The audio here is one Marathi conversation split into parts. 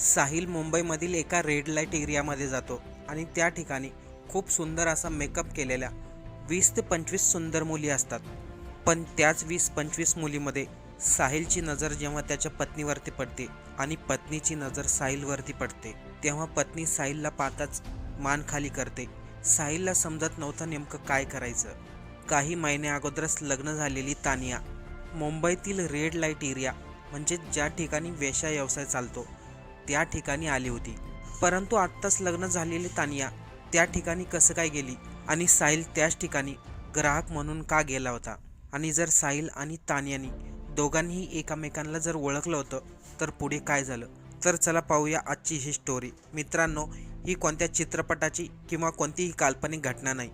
साहिल मुंबईमधील एका रेड लाइट एरियामध्ये जातो आणि त्या ठिकाणी खूप सुंदर असा मेकअप केलेल्या वीस ते पंचवीस सुंदर मुली असतात. पण त्याच वीस पंचवीस मुलीमध्ये साहिलची नजर जेव्हा त्याच्या पत्नीवरती पडते आणि पत्नीची नजर साहिलवरती पडते तेव्हा पत्नी साहिलला पाहताच मान खाली करते. साहिलला समजत नव्हतं नेमकं काय करायचं. काही महिने अगोदरच लग्न झालेली तानिया मुंबईतील रेड लाइट एरिया म्हणजे ज्या ठिकाणी वेशा व्यवसाय चालतो त्या ठिकाणी आली होती. परंतु आत्ताच लग्न झालेली तानिया त्या ठिकाणी कसं काय गेली आणि साहिल त्याच ठिकाणी ग्राहक म्हणून का गेला होता? आणि जर साहिल आणि तानियानी दोघांनीही एकामेकांना जर ओळखलं होतं तर पुढे काय झालं? तर चला पाहूया आजची ही स्टोरी मित्रांनो ही कोणत्या चित्रपटाची किंवा कोणतीही काल्पनिक घटना नाही.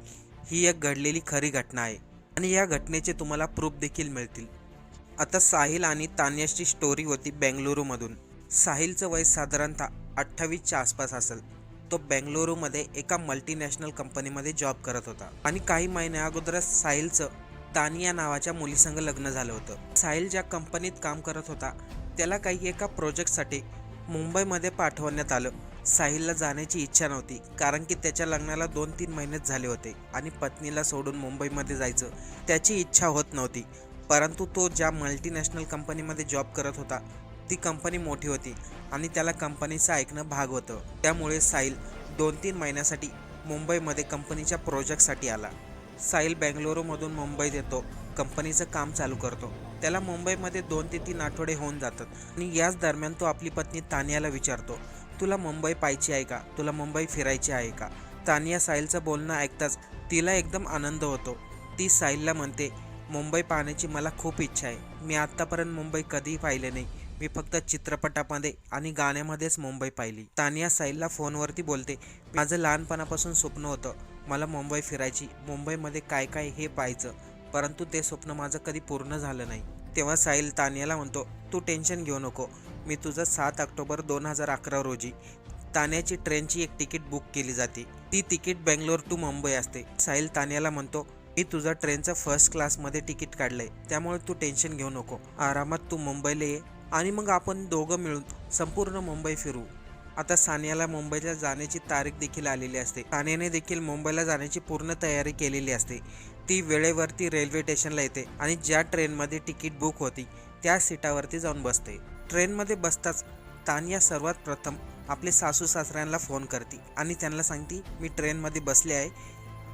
ही एक घडलेली खरी घटना आहे. आणि या घटनेचे तुम्हाला प्रूफ देखील मिळतील. आता साहिल आणि तानियाची स्टोरी होती बेंगलुरूमधून. साहिलचं वय साधारणतः अठ्ठावीसच्या आसपास असेल. तो बेंगलुरूमध्ये एका मल्टीनॅशनल कंपनीमध्ये जॉब करत होता. आणि काही महिन्या अगोदरच साहिलचं तानिया नावाच्या मुलीसंग लग्न झालं होतं. साहिल ज्या कंपनीत काम करत होता त्याला काही एका प्रोजेक्टसाठी मुंबईमध्ये पाठवण्यात आलं. साहिलला जाण्याची इच्छा नव्हती कारण की त्याच्या लग्नाला दोन तीन महिनेच झाले होते आणि पत्नीला सोडून मुंबईमध्ये जायचं त्याची इच्छा होत नव्हती. परंतु तो ज्या मल्टीनॅशनल कंपनीमध्ये जॉब करत होता ती कंपनी मोठी होती आणि त्याला कंपनीचं ऐकणं भाग होतं. त्यामुळे साहिल दोन तीन महिन्यासाठी मुंबईमध्ये कंपनीच्या प्रोजेक्टसाठी आला. साहिल बेंगलुरूमधून मुंबईत येतो कंपनीचं काम चालू करतो. त्याला मुंबईमध्ये दोन ते तीन आठवडे होऊन जातात आणि याच दरम्यान तो आपली पत्नी तानियाला विचारतो तुला मुंबई पाहायची आहे का? तुला मुंबई फिरायची आहे का? तानिया साहिलचं बोलणं ऐकताच तिला एकदम आनंद होतो. ती साहिलला म्हणते मुंबई पाहण्याची मला खूप इच्छा आहे. मी आत्तापर्यंत मुंबई कधीही पाहिले नाही. मी फक्त चित्रपटामध्ये आणि गाण्यामध्येच मुंबई पाहिली. तानिया साहिलला फोनवरती बोलते माझं लहानपणापासून स्वप्न होतं. मला मुंबई फिरायची मुंबईमध्ये काय काय हे पाहायचं परंतु ते स्वप्न माझं कधी पूर्ण झालं नाही. तेव्हा साहिल तानियाला म्हणतो तू टेन्शन घेऊ नको. मी तुझं सात ऑक्टोबर दोन हजार अकरा रोजी तान्याची ट्रेनची एक तिकीट बुक केली जाते. ती तिकीट बेंगलोर टू मुंबई असते. साहिल तान्याला म्हणतो मी तुझं ट्रेनचं फर्स्ट क्लासमध्ये तिकीट काढलंय. त्यामुळे तू टेन्शन घेऊ नको. आरामात तू मुंबईला ये. आणि मग आपण दोघं मिळून संपूर्ण मुंबई फिरू. आता सानियाला मुंबईला जाण्याची तारीख देखील आलेली असते. सानियाने देखील मुंबईला जाण्याची पूर्ण तयारी केलेली असते. ती वेळेवरती रेल्वे स्टेशनला येते आणि ज्या ट्रेनमध्ये तिकीट बुक होती त्या सीटावरती जाऊन बसते. ट्रेनमध्ये बसताच तानिया सर्वात प्रथम आपले सासू सासऱ्यांना फोन करते आणि त्यांना सांगते मी ट्रेनमध्ये बसले आहे.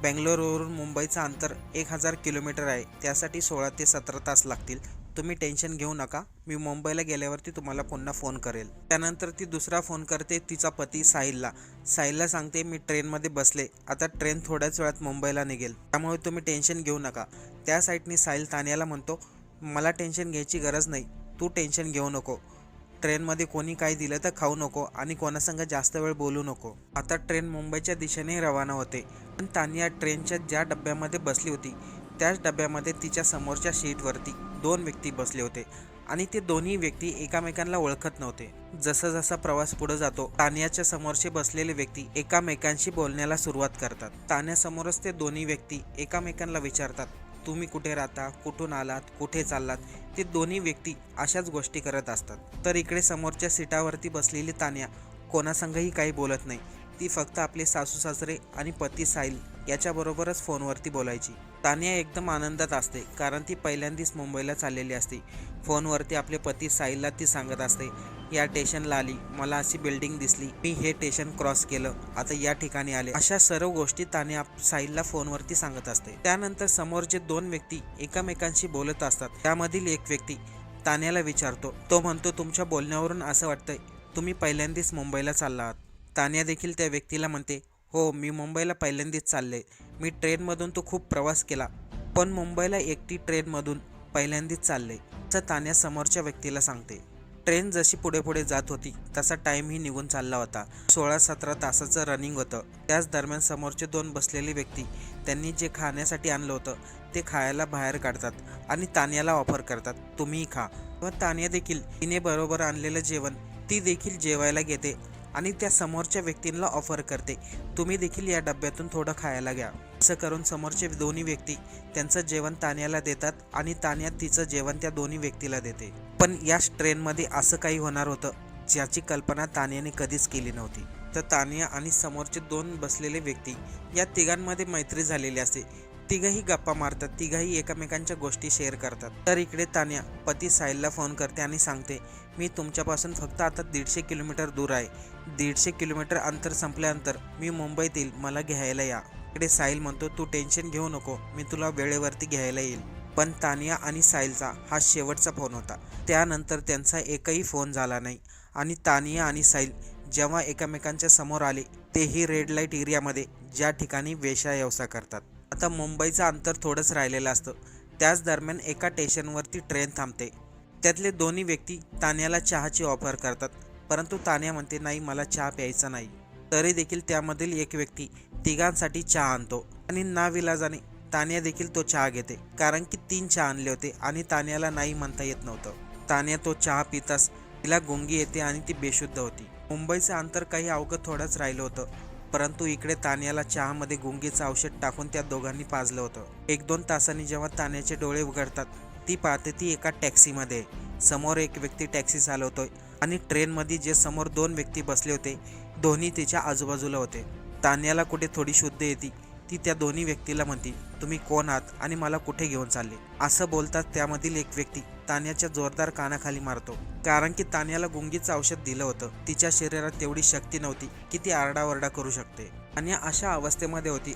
बेंगलोरवरून मुंबईचं अंतर एक हजार किलोमीटर आहे. त्यासाठी सोळा ते सतरा तास लागतील. तुम्ही टेन्शन घेऊ नका. मी मुंबईला गेल्यावरती तुम्हाला पुन्हा फोन करेल. त्यानंतर ती दुसरा फोन करते तिचा पती साहिलला. साहिलला सांगते मी ट्रेनमध्ये बसले. आता ट्रेन थोड्याच वेळात मुंबईला निघेल. त्यामुळे तुम्ही टेन्शन घेऊ नका. त्या साईडनी साहिल तान्याला म्हणतो मला टेन्शन घ्यायची गरज नाही. तू टेन्शन घेऊ नको. ट्रेनमध्ये कोणी काही दिलं तर खाऊ नको आणि कोणासंग जास्त वेळ बोलू नको. आता ट्रेन मुंबईच्या दिशेने रवाना होते. पण तानिया ट्रेनच्या ज्या डब्यामध्ये बसली होती त्याच डब्यामध्ये तिच्या समोरच्या सीटवरती. दोन व्यक्ती बसले होते आणि ते दोन्ही व्यक्ती एकामेकांना ओळखत नव्हते. जसा जसा प्रवास पुढे जातो तान्याच्या समोरचे बसलेले व्यक्ती एकामेकांशी बोलण्याला सुरुवात करतात. तान्यासमोरच ते दोन्ही व्यक्ती एकामेकांना विचारतात तुम्ही कुठे राहता? कुठून आलात? कुठे चाललात? ते दोन्ही व्यक्ती अशाच गोष्टी करत असतात. तर इकडे समोरच्या सीटावरती बसलेली तान्या कोणासंगही काही बोलत नाही. ती फक्त आपले सासू सासरे आणि पती साहिल याच्याबरोबरच फोनवरती बोलायची. तानिया एकदम आनंदात असते कारण ती पहिल्यांदाच मुंबईला चाललेली असते. फोनवरती आपले पती साहिलला ती सांगत असते या स्टेशनला आली मला अशी बिल्डिंग दिसली मी हे स्टेशन क्रॉस केलं आता या ठिकाणी आले. अशा सर्व गोष्टी तान्या साहिलला फोनवरती सांगत असते. त्यानंतर समोरचे दोन व्यक्ती एकमेकांशी बोलत असतात. त्यामधील एक व्यक्ती तान्याला विचारतो तो म्हणतो तुमच्या बोलण्यावरून असं वाटतंय तुम्ही पहिल्यांदाच मुंबईला चालला आहात. तान्या देखील त्या व्यक्तीला म्हणते हो मी मुंबईला पहिल्यांदाच चालले मी ट्रेनमधून तो खूप प्रवास केला पण मुंबईला एकटी ट्रेनमधून पहिल्यांदाच चालले असं तान्या समोरच्या व्यक्तीला सांगते. ट्रेन जशी पुढे पुढे जात होती तसा टाईमही निघून चालला होता. सोळा सतरा तासाचं रनिंग होतं. त्याच दरम्यान समोरचे दोन बसलेले व्यक्ती त्यांनी जे खाण्यासाठी आणलं होतं ते खायला बाहेर काढतात आणि तान्याला ऑफर करतात तुम्हीही खा. व तान्या देखील तिने बरोबर आणलेलं जेवण ती देखील जेवायला घेते आणि त्या समोरच्या व्यक्तींना ऑफर करते. तुम्ही देखील या डब्यातून थोडं खायला घ्या. असं करून समोरचे दोन्ही व्यक्ती त्यांचं जेवण तान्याला देतात आणि तान्या तिचं जेवण त्या दोन्ही व्यक्तीला देते. पण याच ट्रेनमध्ये असं काही होणार होतं ज्याची कल्पना तान्याने कधीच केली नव्हती. तर तानिया आणि समोरचे दोन बसलेले व्यक्ती या तिघांमध्ये मैत्री झालेली असते. तिघही गप्पा मारतात तिघही एकमेकांच्या गोष्टी शेअर करतात. तर इकडे तान्या पती साहिलला फोन करते आणि सांगते मी तुमच्यापासून फक्त आता दीडशे किलोमीटर दूर आहे. दीडशे किलोमीटर अंतर संपल्यानंतर मी मुंबईतील मला घ्यायला या. इकडे साहिल म्हणतो तू टेन्शन घेऊ नको मी तुला वेळेवरती घ्यायला येईल. पण तानिया आणि साहिलचा हा शेवटचा फोन होता. त्यानंतर त्यांचा एकही फोन झाला नाही. आणि तानिया आणि साहिल जेव्हा एकमेकांच्या समोर आले तेही रेड लाइट एरियामध्ये ज्या ठिकाणी वेशा व्यवसाय करतात. आता मुंबईचं अंतर थोडंच राहिलेलं असतं. त्याच दरम्यान एका स्टेशनवरती ट्रेन थांबते. त्यातले दोन्ही व्यक्ती तान्याला चहाची ऑफर करतात. परंतु तान्या म्हणते नाही मला चहा प्यायचा नाही. तरी देखील त्यामधील एक व्यक्ती तिघांसाठी चहा आणतो आणि नाविलाजाने तान्या देखील तो चहा घेते. कारण की तीन चहा आणले होते आणि तान्याला नाही म्हणता येत नव्हतं. तान्या तो चहा पितास तिला गुंगी येते आणि ती बेशुद्ध होती. मुंबईचं अंतर काही अवघं थोडंच राहिलं होतं. परंतु इकडे तान्याला चहामध्ये गुंगीचं औषध टाकून त्या दोघांनी पाजलं होतं. एक दोन तासांनी जेव्हा तान्याचे डोळे उघडतात ती पाहते ती एका टॅक्सीमध्ये. समोर एक व्यक्ती टॅक्सी चालवतोय आणि ट्रेनमध्ये जे समोर दोन व्यक्ती बसले होते दोन्ही तिच्या आजूबाजूला होते. तान्याला कुठे थोडी शुद्ध येते ती त्या दोन्ही व्यक्तीला म्हणते तुम्ही कोण आहात आणि मला कुठे घेऊन चालले? असं बोलतात त्यामधील एक व्यक्ती तान्याच्या जोरदार कानाखाली मारतो. कारण की तान्याला गुंगीचं औषध दिलं होतं. तिच्या शरीरात तेवढी शक्ती नव्हती की ती आरडाओरडा करू शकते. आणि अशा अवस्थेमध्ये होती.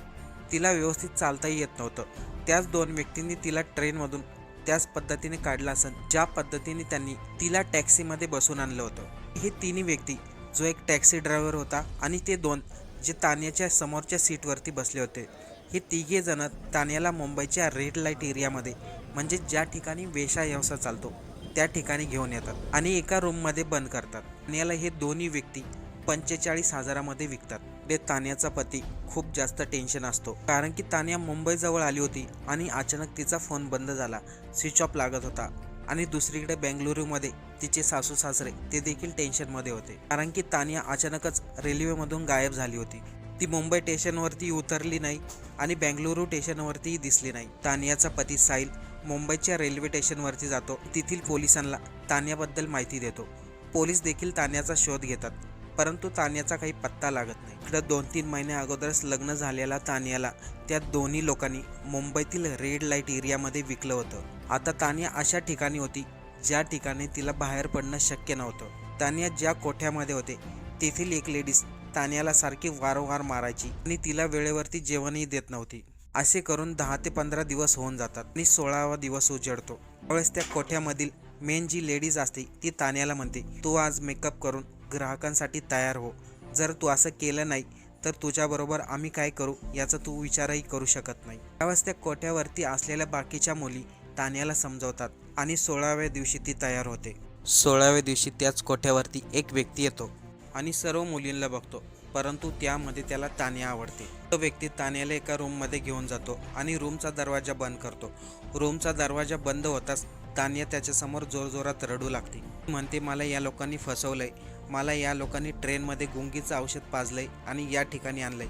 तिला व्यवस्थित चालताही येत नव्हतं. त्याच दोन व्यक्तींनी तिला ट्रेनमधून त्याच पद्धतीने काढलं असन ज्या पद्धतीने त्यांनी तिला टॅक्सीमध्ये बसून आणलं होतं. हे तिन्ही व्यक्ती जो एक टॅक्सी ड्रायव्हर होता आणि ते दोन जे तान्याच्या समोरच्या सीटवरती बसले होते. हे तिघे जण तान्याला मुंबईच्या रेड लाइट एरियामध्ये म्हणजे ज्या ठिकाणी वेशा व्यवसाय चालतो त्या ठिकाणी घेऊन येतात आणि एका रूममध्ये बंद करतात. तान्याला हे दोन्ही व्यक्ती पंचेचाळीस हजारामध्ये विकतात. ते तान्याचा पती खूप जास्त टेन्शन असतो. कारण की तान्या मुंबईजवळ आली होती आणि अचानक तिचा फोन बंद झाला. स्विच ऑफ लागत होता. आणि दुसरीकडे बेंगलुरूमध्ये तिचे सासू सासरे ते देखील टेन्शनमध्ये होते. कारण की तानिया अचानकच रेल्वेमधून गायब झाली होती. ती मुंबई स्टेशनवरती उतरली नाही आणि बेंगलुरू स्टेशनवरतीही दिसली नाही. तानियाचा पती साहिल मुंबईच्या रेल्वे स्टेशनवरती जातो. तेथील पोलिसांना तान्याबद्दल माहिती देतो. पोलीस देखील तान्याचा शोध घेतात. परंतु तान्याचा काही पत्ता लागत नाही. इकडं दोन तीन महिन्या अगोदरच लग्न झालेला तान्याला त्या दोन्ही लोकांनी मुंबईतील रेड लाइट एरियामध्ये विकलं होतं. आता तान्या अशा ठिकाणी होती ज्या ठिकाणी तिला बाहेर पडणं शक्य नव्हतं. तान्या ज्या कोठ्यामध्ये होते तेथील एक लेडीज तान्याला सारखी वारंवार मारायची आणि तिला वेळेवरती जेवणही देत नव्हती. असे करून दहा ते पंधरा दिवस होऊन जातात आणि सोळावा दिवस उजडतो. त्यावेळेस त्या कोठ्यामधील मेन जी लेडीज असते ती तान्याला म्हणते तू आज मेकअप करून ग्राहकांसाठी तयार हो. जर तू असं केलं नाही तर तुझ्याबरोबर आम्ही काय करू याचा तू विचारही करू शकत नाही. त्यावेळेस त्या कोठ्यावरती असलेल्या बाकीच्या मुली तान्याला समजवतात आणि सोळाव्या दिवशी ती तयार होते. सोळाव्या दिवशी त्याच कोठ्यावरती एक व्यक्ती येतो. आणि सर्व मुलींना बघतो परंतु त्यामध्ये त्याला तान्या आवडते. तो व्यक्ती तान्याला एका रूममध्ये घेऊन जातो आणि रूमचा दरवाजा बंद करतो. रूमचा दरवाजा बंद होताच तान्या त्याच्यासमोर जोरजोरात रडू लागते. म्हणते मला या लोकांनी फसवलंय. मला या लोकांनी ट्रेनमध्ये गुंगीचं औषध पाजलंय आणि या ठिकाणी आणलंय.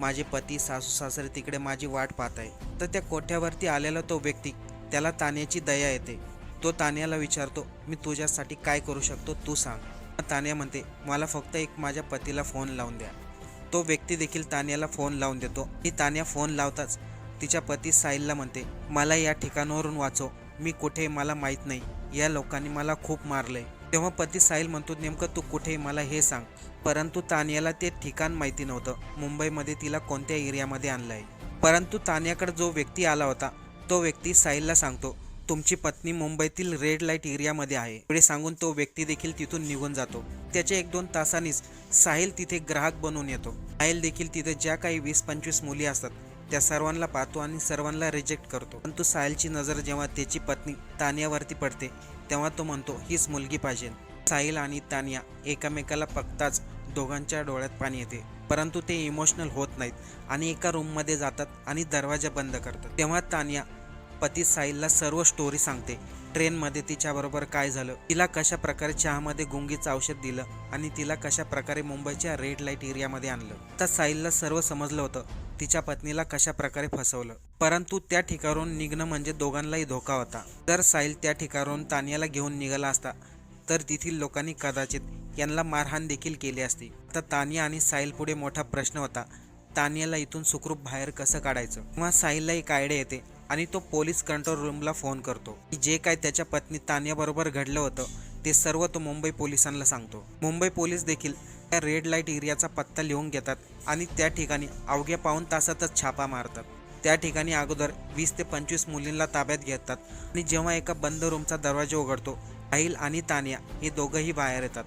माझे पती सासू सासरे तिकडे माझी वाट पाहत आहे तर त्या कोठ्यावरती आलेला तो व्यक्ती त्याला तान्याची दया येते. तो तान्याला विचारतो मी तुझ्यासाठी काय करू शकतो? तू सांग. तान्या म्हणते मला फक्त एक माझ्या पतीला फोन लावून द्या. तो व्यक्ती देखील तान्याला फोन लावून देतो. ही तान्या फोन लावताच तिच्या पती साहिलला म्हणते मला या ठिकाणावरून वाचव. मी कुठे मला माहीत नाही. या लोकांनी मला खूप मारलंय. तेव्हा पती साहिल म्हणतो नेमकं तू कुठे मला हे सांग. परंतु तान्याला ते ठिकाण माहिती नव्हतं. मुंबईमध्ये तिला कोणत्या एरियामध्ये आणलं आहे परंतु तान्याकडे जो व्यक्ती आला होता तो व्यक्ती साहिलला सांगतो तुमची पत्नी मुंबईतील रेड लाइट एरियामध्ये आहे. पुढे सांगून तो व्यक्ती देखील तिथून निघून जातो. त्याच्या एक दोन तासांनीच साहिल तिथे ग्राहक बनून येतो. साहिल देखील तिथे ज्या काही वीस पंचवीस मुली असतात त्या सर्वांना पाहतो आणि सर्वांना रिजेक्ट करतो. परंतु साहिलची नजर जेव्हा त्याची पत्नी तानियावरती पडते तेव्हा तो म्हणतो हीच मुलगी पाहिजे. साहिल आणि तानिया एकमेकाला बघताच दोघांच्या डोळ्यात पाणी येते. परंतु ते इमोशनल होत नाहीत आणि एका रूममध्ये जातात आणि दरवाजा बंद करतात. तेव्हा तानिया पती साहिलला सर्व स्टोरी सांगते. ट्रेनमध्ये तिच्याबरोबर काय झालं? तिला कशा प्रकारे चहामध्ये गुंगीचं औषध दिलं आणि तिला कशा प्रकारे मुंबईच्या रेड लाइट एरियामध्ये आणलं? तर साहिलला सर्व समजलं होतं. तिच्या पत्नीला कशा प्रकारे फसवलं? परंतु त्या ठिकाणून निघणं म्हणजे दोघांनाही धोका होता. जर साहिल त्या ठिकाणून तानियाला घेऊन निघाला असता तर तेथील लोकांनी कदाचित यांना मारहाण देखील केली असती. तर तानिया आणि साहिल पुढे मोठा प्रश्न होता तानियाला इथून सुखरूप बाहेर कसं काढायचं? किंवा साहिलला एक आयडिया येते आणि तो पोलीस कंट्रोल रूमला फोन करतो. जे काय त्याच्या पत्नी तानियाबरोबर घडलं होतं ते सर्व तो मुंबई पोलिसांना सांगतो. मुंबई पोलीस देखील त्या रेड लाइट एरियाचा पत्ता लिहून घेतात आणि त्या ठिकाणी अवघ्या पाऊन तासातच छापा मारतात. त्या ठिकाणी अगोदर वीस ते पंचवीस मुलींना ताब्यात घेतात आणि जेव्हा एका बंद रूमचा दरवाजा उघडतो अहिल आणि तानिया हे दोघंही बाहेर येतात.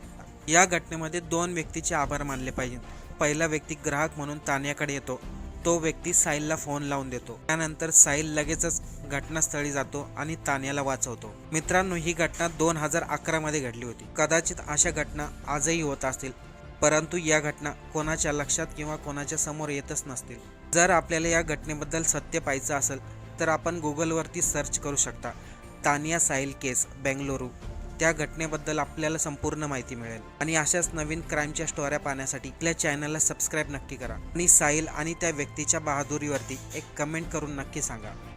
या घटनेमध्ये दोन व्यक्तीचे आभार मानले पाहिजे पहिला व्यक्ती ग्राहक म्हणून तान्याकडे येतो तो व्यक्ती साहिलला फोन लावून देतो. त्यानंतर साहिल लगेचच घटनास्थळी जातो आणि तान्याला वाचवतो. मित्रांनो ही घटना दोन हजार अकरा मध्ये घडली होती. कदाचित अशा घटना आजही होत असतील परंतु या घटना कोणाच्या लक्षात किंवा कोणाच्या समोर येतच नसतील. जर आपल्याला या घटनेबद्दल सत्य पाहायचं असेल तर आपण गुगलवरती सर्च करू शकता. तानिया साहिल केस बेंगलुरू. त्या घटनेबद्दल आपल्याला संपूर्ण माहिती मिळेल. आणि अशाच नवीन क्राईमच्या स्टोऱ्या पाहण्यासाठी आपल्या चॅनलला सबस्क्राईब नक्की करा. आणि साहिल आणि त्या व्यक्तीच्या बहादुरीवरती एक कमेंट करून नक्की सांगा.